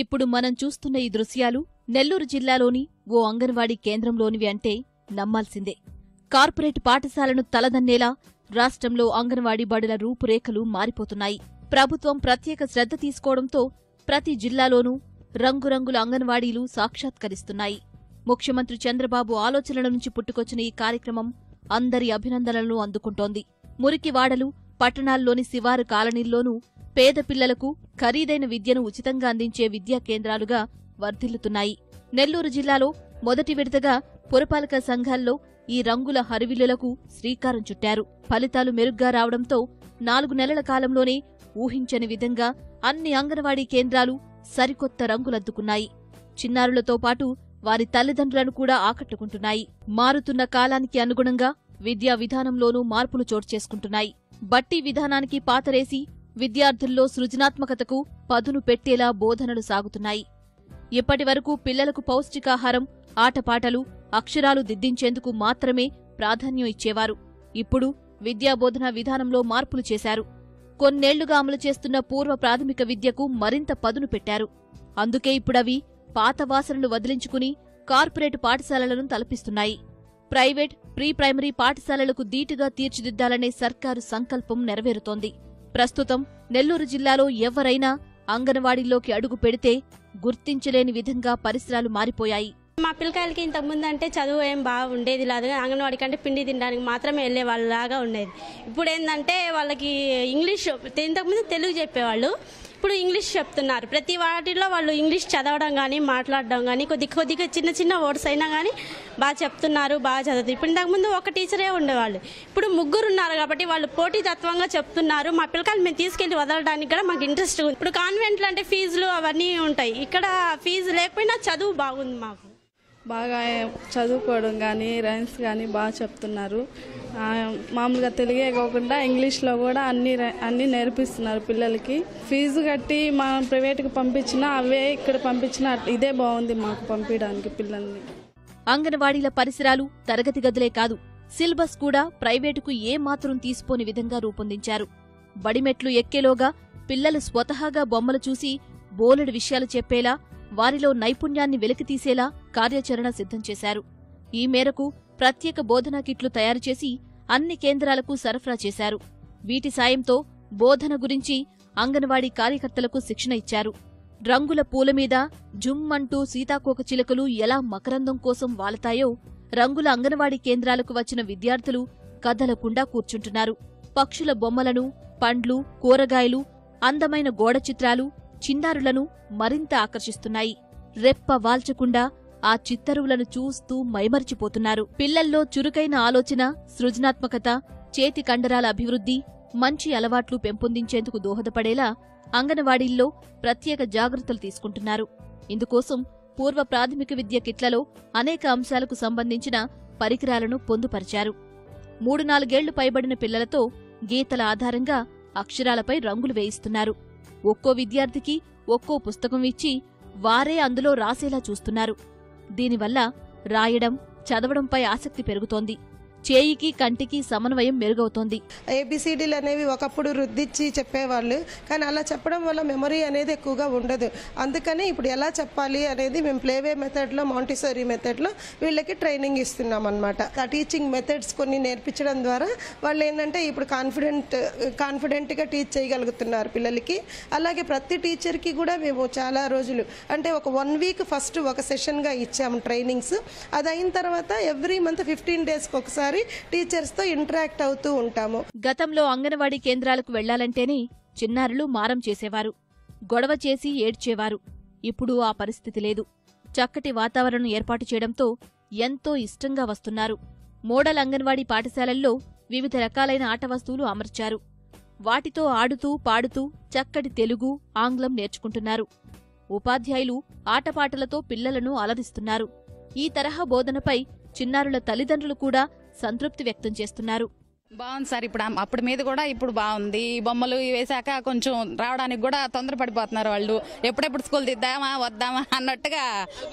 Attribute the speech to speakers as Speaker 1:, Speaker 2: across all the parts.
Speaker 1: ఇప్పుడు మనం చూస్తున్న ఈ దృశ్యాలు నెల్లూరు జిల్లాలోని ఓ అంగన్వాడీ కేంద్రంలోనివి అంటే నమ్మాల్సిందే. కార్పొరేట్ పాఠశాలను తలదన్నేలా రాష్ట్రంలో అంగన్వాడీ బడుల రూపురేఖలు మారిపోతున్నాయి. ప్రభుత్వం ప్రత్యేక శ్రద్ధ తీసుకోవడంతో ప్రతి జిల్లాలోనూ రంగురంగుల అంగన్వాడీలు సాక్షాత్కరిస్తున్నాయి. ముఖ్యమంత్రి చంద్రబాబు ఆలోచనల నుంచి పుట్టుకొచ్చిన ఈ కార్యక్రమం అందరి అభినందనలను అందుకుంటోంది. మురికివాడలు పట్టణాల్లోని శివారు కాలనీల్లోనూ పేద పిల్లలకు ఖరీదైన విద్యను ఉచితంగా అందించే విద్యా కేంద్రాలుగా వర్ధిల్లుతున్నాయి. నెల్లూరు జిల్లాలో మొదటి విడతగా పురపాలక సంఘాల్లో ఈ రంగుల హరివిల్లులకు శ్రీకారం చుట్టారు. ఫలితాలు మెరుగ్గా రావడంతో నాలుగు నెలల కాలంలోనే ఊహించని విధంగా అన్ని అంగన్వాడీ కేంద్రాలు సరికొత్త రంగులద్దుకున్నాయి. చిన్నారులతో పాటు వారి తల్లిదండ్రులను కూడా ఆకట్టుకుంటున్నాయి. మారుతున్న కాలానికి అనుగుణంగా విద్యా విధానంలోనూ మార్పులు చోటు చేసుకుంటున్నాయి. బట్టి విధానానికి పాతరేసి విద్యార్థుల్లో సృజనాత్మకతకు పదును పెట్టేలా బోధనలు సాగుతున్నాయి. ఇప్పటి వరకు పిల్లలకు పౌష్టికాహారం ఆటపాటలు అక్షరాలు దిద్దించేందుకు మాత్రమే ప్రాధాన్యం ఇచ్చేవారు. ఇప్పుడు విద్యాబోధన విధానంలో మార్పులు చేశారు. కొన్నేళ్ళుగా అమలు చేస్తున్న పూర్వ ప్రాథమిక విద్యకు మరింత పదును పెట్టారు. అందుకే ఇప్పుడవి పాత వాసనలు వదిలించుకుని కార్పొరేట్ పాఠశాలలను తలపిస్తున్నాయి. ప్రైవేట్ ప్రీ ప్రైమరీ పాఠశాలలకు దీటుగా తీర్చిదిద్దాలనే సర్కారు సంకల్పం నెరవేరుతోంది. ప్రస్తుతం నెల్లూరు జిల్లాలో ఎవరైనా అంగన్వాడీలోకి అడుగు పెడితే గుర్తించలేని విధంగా పరిసరాలు మారిపోయాయి.
Speaker 2: మా పిల్లకాయలకి ఇంతకుముందు అంటే చదువు ఏం బాగా ఉండేది లేదు అంగన్వాడి కంటే పిండి తినడానికి మాత్రమే వెళ్ళే వాళ్ళలాగా ఉండేది. ఇప్పుడు ఏంటంటే వాళ్ళకి ఇంగ్లీష్ ఇంతకుముందు తెలుగు చెప్పేవాళ్ళు. ఇప్పుడు ఇంగ్లీష్ చెప్తున్నారు. ప్రతి వాటిలో వాళ్ళు ఇంగ్లీష్ చదవడం కానీ మాట్లాడడం కానీ కొద్ది కొద్దిగా చిన్న చిన్న వర్డ్స్ అయినా కానీ బాగా చెప్తున్నారు బాగా చదువుతారు ఇప్పుడు ఇంతకుముందు ఒక టీచరే ఉండేవాళ్ళు. ఇప్పుడు ముగ్గురు ఉన్నారు కాబట్టి వాళ్ళు పోటీతత్వంగా చెప్తున్నారు. మా పిల్లకాయలు మేము తీసుకెళ్ళి వదలడానికి కూడా మాకు ఇంట్రెస్ట్ ఉంది. ఇప్పుడు కాన్వెంట్లు అంటే ఫీజులు అవన్నీ ఉంటాయి. ఇక్కడ ఫీజు లేకపోయినా చదువు బాగుంది మాకు.
Speaker 3: బాగా చదువుకోవడం కానీ రైమ్స్ కానీ బాగా చెప్తున్నారు. మామూలుగా తెలుగే కాకుండా ఇంగ్లీష్లో కూడా అన్ని అన్ని నేర్పిస్తున్నారు పిల్లలకి. ఫీజు కట్టి మనం ప్రైవేట్కి పంపించినా అవే ఇక్కడ పంపించినా ఇదే బాగుంది మాకు పంపించడానికి పిల్లల్ని.
Speaker 1: అంగన్వాడీల పరిసరాలు తరగతి గదులే కాదు సిలబస్ కూడా ప్రైవేటుకు ఏ మాత్రం తీసుకోని విధంగా రూపొందించారు. బడిమెట్లు ఎక్కేలోగా పిల్లలు స్వతహాగా బొమ్మలు చూసి బోలెడు విషయాలు చెప్పేలా వారిలో నైపుణ్యాన్ని వెలికితీసేలా కార్యాచరణ సిద్ధం చేశారు. ఈ మేరకు ప్రత్యేక బోధనా కిట్లు తయారు చేసి అన్ని కేంద్రాలకు సరఫరా చేశారు. వీటి సాయంతో బోధన గురించి అంగన్వాడీ కార్యకర్తలకు శిక్షణ ఇచ్చారు. రంగుల పూల మీద జుమ్మంటూ సీతాకోక చిలుకలు ఎలా మకరందం కోసం వాలతాయో రంగుల అంగన్వాడీ కేంద్రాలకు వచ్చిన విద్యార్థులు కదలకుండా కూర్చుంటున్నారు. పక్షుల బొమ్మలను పండ్లు కూరగాయలు అందమైన గోడ చిత్రాలు చిన్నారులను మరింత ఆకర్షిస్తున్నాయి. రెప్ప వాల్చకుండా ఆ చిత్తరువులను చూస్తూ మైమరిచిపోతున్నారు. పిల్లల్లో చురుకైన ఆలోచన సృజనాత్మకత చేతి కండరాల అభివృద్ధి మంచి అలవాట్లు పెంపొందించేందుకు దోహదపడేలా అంగనవాడీల్లో ప్రత్యేక జాగ్రత్తలు తీసుకుంటున్నారు. ఇందుకోసం పూర్వ ప్రాథమిక విద్య కిట్లలో అనేక అంశాలకు సంబంధించిన పరికరాలను పొందుపరిచారు. మూడు నాలుగేళ్ళు పైబడిన పిల్లలతో గీతల ఆధారంగా అక్షరాలపై రంగులు వేయిస్తున్నారు. ఒక్కో విద్యార్థికి ఒక్కో పుస్తకం ఇచ్చి వారే అందులో రాసేలా చూస్తున్నారు. దీనివల్ల రాయడం చదవడంపై ఆసక్తి పెరుగుతోంది. చేయికి కంటికి సమన్వయం మెరుగవుతోంది.
Speaker 4: ఏబిసిడీలు అనేవి ఒకప్పుడు రుద్దిచ్చి చెప్పేవాళ్ళు కానీ అలా చెప్పడం వల్ల మెమరీ అనేది ఎక్కువగా ఉండదు. అందుకని ఇప్పుడు ఎలా చెప్పాలి అనేది మేము ప్లేవే మెథడ్లో మాంటిసరీ మెథడ్లో వీళ్ళకి ట్రైనింగ్ ఇస్తున్నాం అనమాట ఆ టీచింగ్ మెథడ్స్ కొన్ని నేర్పించడం ద్వారా వాళ్ళు ఏంటంటే ఇప్పుడు కాన్ఫిడెంట్ కాన్ఫిడెంట్గా టీచ్ చేయగలుగుతున్నారు పిల్లలకి. అలాగే ప్రతి టీచర్కి కూడా మేము చాలా రోజులు అంటే ఒక వన్ వీక్ ఫస్ట్ ఒక సెషన్గా ఇచ్చాము ట్రైనింగ్స్. అది అయిన తర్వాత ఎవ్రీ మంత్ ఫిఫ్టీన్ డేస్కి ఒకసారి టీచర్స్తో ఇంటరాక్ట్ అవుతూ ఉంటాము.
Speaker 1: గతంలో అంగన్వాడీ కేంద్రాలకు వెళ్ళాలంటేనే చిన్నారులు మారం చేసేవారు. గొడవ చేసి ఏడ్చేవారు. ఇప్పుడు ఆ పరిస్థితి లేదు. చక్కటి వాతావరణం ఏర్పాటు చేయడంతో ఎంతో ఇష్టంగా వస్తున్నారు. మోడల్ అంగన్వాడీ పాఠశాలల్లో వివిధ రకాలైన ఆట వస్తువులు అమర్చారు. వాటితో ఆడుతూ పాడుతూ చక్కటి తెలుగు ఆంగ్లం నేర్చుకుంటున్నారు. ఉపాధ్యాయులు ఆటపాటలతో పిల్లలను అలదిస్తున్నారు ఈ తరహా బోధనపై చిన్నారుల తల్లిదండ్రులు కూడా సంతృప్తి వ్యక్తం చేస్తున్నారు.
Speaker 5: బాగుంది సార్ ఇప్పుడు అప్పుడు మీద కూడా ఇప్పుడు బాగుంది. ఈ బొమ్మలు వేసాక కొంచెం రావడానికి కూడా తొందరపడిపోతున్నారు వాళ్ళు. ఎప్పుడెప్పుడు స్కూల్ దిద్దామా వద్దామా అన్నట్టుగా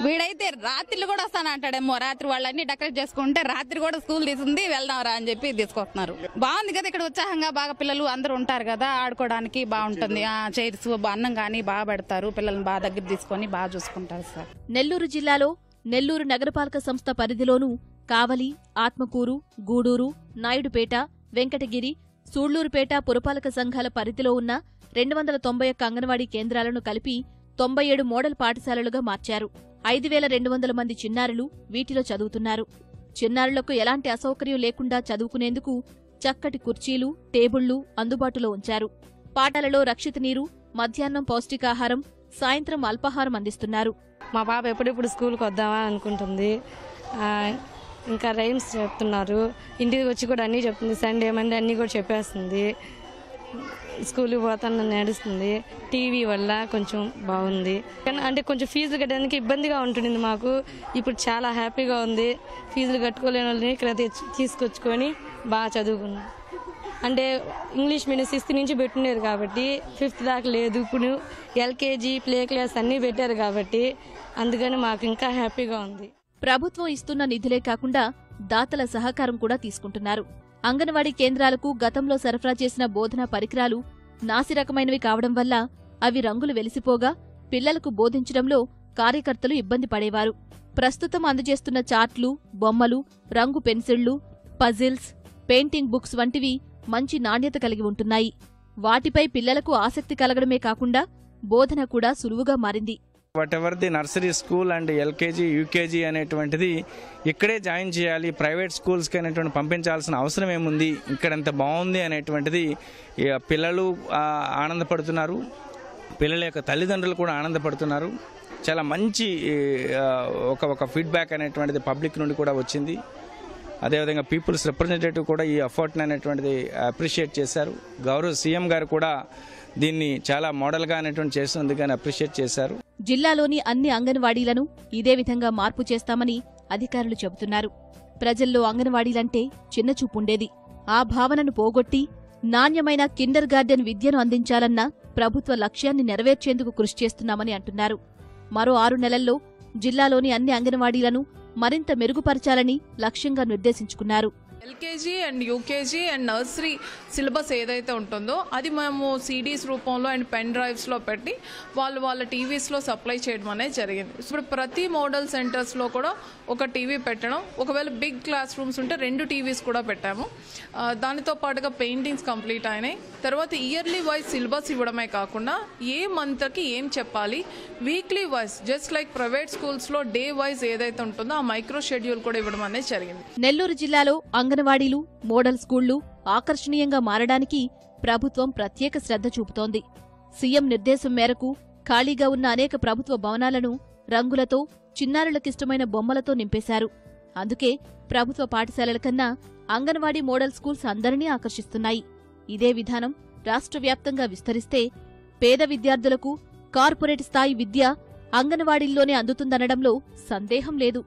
Speaker 5: వీడైతే రాత్రిలు కూడా వస్తాను అంటాడేమో. రాత్రి వాళ్ళన్ని డెకరేట్ చేసుకుంటే రాత్రి కూడా స్కూల్ తీసింది వెళ్దాం రా అని చెప్పి తీసుకొస్తున్నారు. బాగుంది కదా ఇక్కడ ఉత్సాహంగా బాగా పిల్లలు అందరూ ఉంటారు కదా ఆడుకోవడానికి బాగుంటుంది. ఆ చైర్స్ అన్నం కానీ బాగా పెడతారు. పిల్లల్ని బాగా దగ్గర తీసుకొని బాగా చూసుకుంటారు సార్.
Speaker 1: నెల్లూరు జిల్లాలో నెల్లూరు నగరపాలక సంస్థ పరిధిలోనూ కావలి ఆత్మకూరు గూడూరు నాయుడుపేట వెంకటగిరి సూళ్ళూరుపేట పురపాలక సంఘాల పరిధిలో ఉన్న రెండు వందల తొంభై ఒక్క అంగన్వాడీ కేంద్రాలను కలిపి తొంభై ఏడు మోడల్ పాఠశాలలుగా మార్చారు. ఐదు వేల రెండు వందల మంది చిన్నారులు వీటిలో చదువుతున్నారు. చిన్నారులకు ఎలాంటి అసౌకర్యం లేకుండా చదువుకునేందుకు చక్కటి కుర్చీలు టేబుళ్ళు అందుబాటులో ఉంచారు. పాఠాలలో రక్షిత నీరు మధ్యాహ్నం పౌష్టికాహారం సాయంత్రం అల్పాహారం అందిస్తున్నారు.
Speaker 6: మా పాప ఎప్పుడెప్పుడు స్కూల్కి వద్దామా అనుకుంటుంది. ఇంకా రైమ్స్ చెప్తున్నారు. ఇంటికి వచ్చి కూడా అన్నీ చెప్తుంది. సండే మండే అన్నీ కూడా చెప్పేస్తుంది. స్కూల్కి పోతాను నడుస్తుంది టీవీ వల్ల కొంచెం బాగుంది. కానీ అంటే కొంచెం ఫీజులు కట్టడానికి ఇబ్బందిగా ఉంటుంది మాకు. ఇప్పుడు చాలా హ్యాపీగా ఉంది. ఫీజులు కట్టుకోలేని వాళ్ళని ఇక్కడ తీసుకొచ్చుకొని బాగా చదువుకున్నాం. అంటే ఇంగ్లీష్ మీడియం సిక్స్త్ నుంచి పెట్టినారు కాబట్టి ఫిఫ్త్ దాకా లేదు. ఇప్పుడు ఎల్కేజీ ప్లే క్లాస్ అన్నీ పెట్టారు కాబట్టి అందుకని మాకు ఇంకా హ్యాపీగా ఉంది.
Speaker 1: ప్రభుత్వం ఇస్తున్న నిధులే కాకుండా దాతల సహకారం కూడా తీసుకుంటున్నారు. అంగన్వాడీ కేంద్రాలకు గతంలో సరఫరా చేసిన బోధనా పరికరాలు నాసిరకమైనవి కావడం వల్ల అవి రంగులు వెలిసిపోగా పిల్లలకు బోధించడంలో కార్యకర్తలు ఇబ్బంది పడేవారు. ప్రస్తుతం అందజేస్తున్న చార్ట్లు బొమ్మలు రంగు పెన్సిళ్ళు పజిల్స్ పెయింటింగ్ బుక్స్ వంటివి మంచి నాణ్యత కలిగి ఉంటున్నాయి. వాటిపై పిల్లలకు ఆసక్తి కలగడమే కాకుండా బోధన కూడా సులువుగా మారింది.
Speaker 7: Whatever the nursery school and LKG UKG అనేటువంటిది ఇక్కడే జాయిన్ చేయాలి ప్రైవేట్ స్కూల్స్కి అనేటువంటి పంపించాల్సిన అవసరం ఏముంది ఇక్కడ ఎంత బాగుంది అనేటువంటిది పిల్లలు ఆనందపడుతున్నారు. పిల్లల యొక్క తల్లిదండ్రులు కూడా ఆనందపడుతున్నారు. చాలా మంచి ఒక ఒక ఫీడ్బ్యాక్ అనేటువంటిది పబ్లిక్ నుండి కూడా వచ్చింది. అదేవిధంగా పీపుల్స్ రిప్రజెంటేటివ్ కూడా ఈ ఎఫర్ట్ని అనేటువంటిది అప్రిషియేట్ చేశారు. గౌరవ సీఎం గారు కూడా దీన్ని చాలా మోడల్గా అనేటువంటి చేసినందుకు కానీ అప్రిషియేట్ చేశారు.
Speaker 1: జిల్లాలోని అన్ని అంగన్వాడీలను ఇదే విధంగా మార్పు చేస్తామని అధికారులు చెబుతున్నారు. ప్రజల్లో అంగన్వాడీలంటే చిన్నచూపుండేది ఆ భావనను పోగొట్టి నాణ్యమైన కిండర్ గార్డెన్ విద్యను అందించాలన్న ప్రభుత్వ లక్ష్యాన్ని నెరవేర్చేందుకు కృషి చేస్తున్నామని అంటున్నారు. మరో ఆరు నెలల్లో జిల్లాలోని అన్ని అంగన్వాడీలను మరింత మెరుగుపరచాలని లక్ష్యంగా నిర్దేశించుకున్నారు.
Speaker 8: LKG and UKG and nursery syllabus ఏదైతే ఉంటుందో అది మేము సిడీస్ రూపంలో అండ్ పెన్ డ్రైవ్స్లో పెట్టి వాళ్ళు వాళ్ళ టీవీస్లో సప్లై చేయడం అనేది జరిగింది. ఇప్పుడు ప్రతి మోడల్ సెంటర్స్లో కూడా ఒక టీవీ పెట్టడం ఒకవేళ బిగ్ క్లాస్ రూమ్స్ ఉంటే రెండు టీవీస్ కూడా పెట్టాము. దానితో పాటుగా పెయింటింగ్స్ కంప్లీట్ అయినాయి. తర్వాత ఇయర్లీ వైజ్ సిలబస్ ఇవ్వడమే కాకుండా ఏ మంత్కి ఏం చెప్పాలి weekly wise just like private స్కూల్స్లో డే వైజ్ ఏదైతే ఉంటుందో ఆ మైక్రో షెడ్యూల్ కూడా ఇవ్వడం అనేది జరిగింది.
Speaker 1: నెల్లూరు జిల్లాలో అంగన్వాడీలు మోడల్ స్కూళ్ళు ఆకర్షణీయంగా మారడానికి ప్రభుత్వం ప్రత్యేక శ్రద్ధ చూపుతోంది. సీఎం నిర్దేశం మేరకు ఖాళీగా ఉన్న అనేక ప్రభుత్వ భవనాలను రంగులతో చిన్నారులకిష్టమైన బొమ్మలతో నింపేశారు. అందుకే ప్రభుత్వ పాఠశాలల కన్నా అంగన్వాడీ మోడల్ స్కూల్స్ అందరినీ ఆకర్షిస్తున్నాయి. ఇదే విధానం రాష్ట్ర వ్యాప్తంగా విస్తరిస్తే పేద విద్యార్థులకు కార్పొరేట్ స్థాయి విద్య అంగన్వాడీల్లోనే అందుతుందనడంలో సందేహం లేదు.